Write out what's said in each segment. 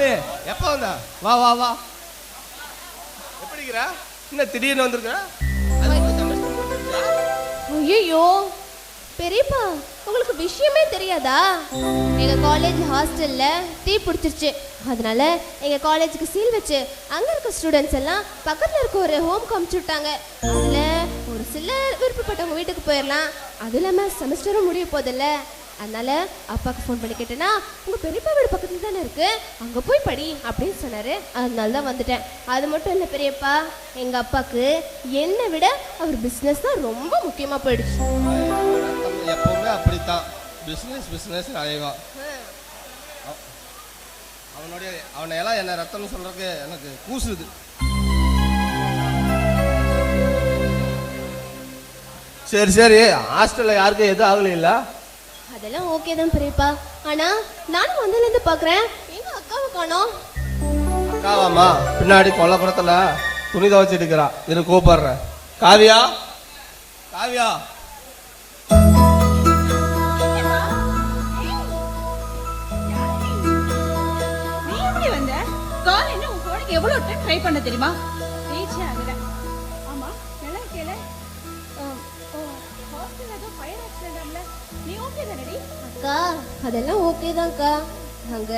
வாங்கலே எப்போ வந்தா? வா வா வா. எப்படிங்கிற என்ன திடீர்னு வந்திருக்க ஐயோ பெரியப்பா உங்களுக்கு விஷயமே தெரியாதா? எங்க காலேஜ் ஹாஸ்டல்ல தீ பிடிச்சிருச்சு. அதனால எங்க காலேஜுக்கு சீல் வச்சு அங்க இருக்க ஸ்டூடெண்ட்ஸ் எல்லாம் பக்கத்துல இருக்க ஒரு ஹோம் காமிச்சு விட்டாங்க. அதுல ஒரு சிலர் விருப்பப்பட்டவங்க வீட்டுக்கு போயிடலாம் அது இல்லாம செமஸ்டரும் முடிய போதில்ல அதனால அப்பாவுக்கு ஃபோன் பண்ணி கேட்டேன்னா உங்கள் பெரியப்பா வீடு பக்கத்துல தானே இருக்குது அங்கே போய் படி அப்படின்னு சொன்னார். அதனால தான் வந்துட்டேன். அது மட்டும் இல்லை பெரியப்பா எங்கள் அப்பாவுக்கு என்னை விட அவர் பிஸ்னஸ் தான் ரொம்ப முக்கியமாக போயிடுச்சு. எப்பவுமே அப்படித்தான். பிஸ்னஸ் பிஸ்னஸ் அலைவான் அவனுடைய அவனை எல்லாம் என்ன ரத்தம்னு சொல்றதுக்கு எனக்கு கூசுது. சரி சரி. ஹாஸ்டல்ல யாருக்கும் எதுவும் ஆகல அதெல்லாம் ஓகே தான் பெரியப்பா. ஆனா நானும் வந்ததுல இருந்து பாக்குறேன் எங்க அக்காவை காணோம். அக்காவாமா பின்னாடி கொல்லப்புறத்துல துணி துவைச்சிட்டு இருக்கிறா. இரு கூப்பிடுறேன். காவியா? காவியா? எவ்வளவு டைம் ட்ரை பண்ண தெரியுமா? அதெல்லாம் ஓகே தான்க்கா. அங்க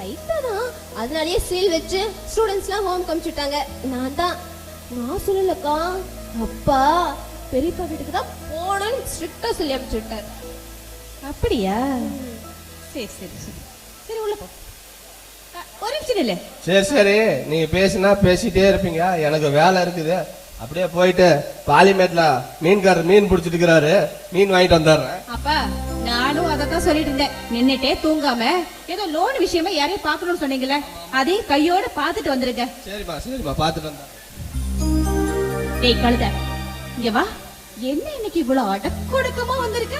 லைட்டா தான். அதனாலயே சீல் வச்சு ஸ்டூடெண்ட்ஸ்லாம் ஹோம் காமிச்சுட்டாங்க. நான் தான். நான் சொல்லலக்கா. அப்பா பெரியப்பா வீட்டுக்கு தான் போகணும்னு ஸ்ட்ரிக்டா சொல்லி அனுப்பிச்சு விட்டார். அப்படியா? சரி சரி சரி. சரி உள்ள போ. ஒரு நிமிஷம் இல்ல சரி சரி. நீங்க பேசினா பேசிட்டே இருப்பீங்க. எனக்கு வேலை இருக்குது. அப்படியே போயிட்டு பாலிமேட்ல மீன்காரர் மீன் பிடிச்சிட்டு இருக்கிறாரு. மீன் வாங்கிட்டு வந்துடுறேன் அப்பா நானும் அதை தான் சொல்லிட்டு இருந்தேன். நின்னுட்டே தூங்காம ஏதோ லோன் விஷயமா யாரையும் பார்க்கணும்னு சொன்னீங்கல்ல அதையும் கையோட பார்த்துட்டு வந்துருங்க. சரிம்மா சரிம்மா பார்த்துட்டு வந்தேன். டேய் கழுத இங்க வா. என்ன இன்னைக்கு இவ்வளவு அடக்கொடுக்கமா வந்திருக்க?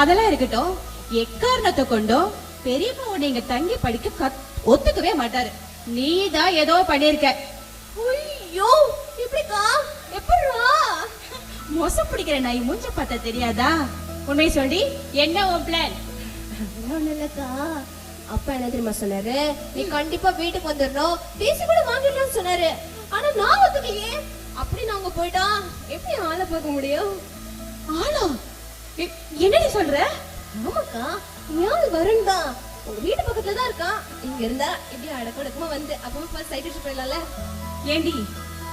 அதெல்லாம் இருக்கட்டும். எக்காரணத்தை கொண்டும் பெரியப்பா இங்க தங்கி படிக்க ஒத்துக்கவே மாட்டாரு. நீ தான் ஏதோ பண்ணிருக்க ஐயோ இப்படிக்கா எப்படிரா? மொசம் பிடிக்கிற நாய் மூஞ்ச பார்த்தா தெரியாதா? உண்மை சொல்லி என்ன உன் பிளான் ஒன்றும் இல்லக்கா. அப்பா என்ன தெரியுமா சொன்னாரு? நீ கண்டிப்பா வீட்டுக்கு வந்துடணும். பேசி கூட வாங்கிடலாம்னு சொன்னாரு. ஆனா நான் ஒத்துக்கலையே. அப்படி நாங்க போயிட்டா எப்படி ஆளை பார்க்க முடியும்? ஆளா? என்னடி சொல்ற? ஆமாக்கா யாரு வருண் தான் உங்க வீட்டு பக்கத்துல தான் இருக்கான் இங்க இருந்தா இப்படி அடக்கடக்கமா வந்து அப்பவும் பார்த்து சைட் போயிடலாம்ல. ஏண்டி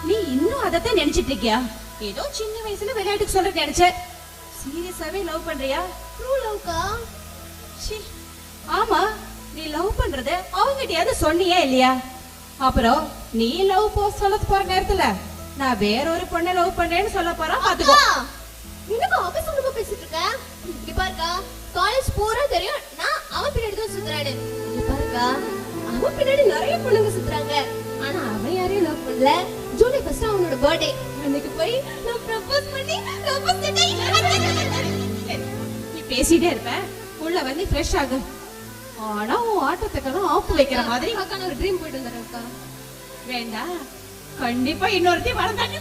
நீ இன்னும் அதத்தான் நினைச்சிட்டு இருக்கியா? ஏதோ சின்ன வயசுல விளையாட்டுக்கு சொல்ற நினைச்ச. சீரியஸாவே லவ் பண்றியா? ட்ரூ லவ்க்கா. ஆமா நீ லவ் பண்றத அவங்ககிட்டயாவது சொன்னியா இல்லையா? அப்புறம் நீ லவ் போ சொல்ல போற நேரத்துல நான் வேற ஒரு பொண்ணை லவ் பண்றேன்னு சொல்ல போறேன் பாத்துக்கோ என்னக்கா அவசரமா பேசிட்டு இருக்க? இங்க பாருக்கா காலேஜ் பூரா தெரியும். நான் அவன் பின்னாடி தான் சுத்துறானு இங்க பாருக்கா அவன் பின்னாடி நிறைய பொண்ணுங்க சுத்துறாங்க. ஆனா அவன் யாரையும் லவ் பண்ணல. ஃபர்ஸ்ட் அவனோட பர்த்டே அன்னைக்கு போய் நான் ப்ரப்போஸ் பண்ணி ப்ரப்போஸ் நீ பேசிட்டே இருப்ப. உள்ள வந்து ஃப்ரெஷ் ஆகு. ஆனா உன் ஆட்டத்துக்கெல்லாம் ஆப்பு வைக்கிற மாதிரி. அக்கா ஒரு ட்ரீம் போயிட்டு வந்துடுறேன் அக்கா. வேண்டாம் கண்டிப்பா இன்னொருத்தி வளர்ந்தாங்க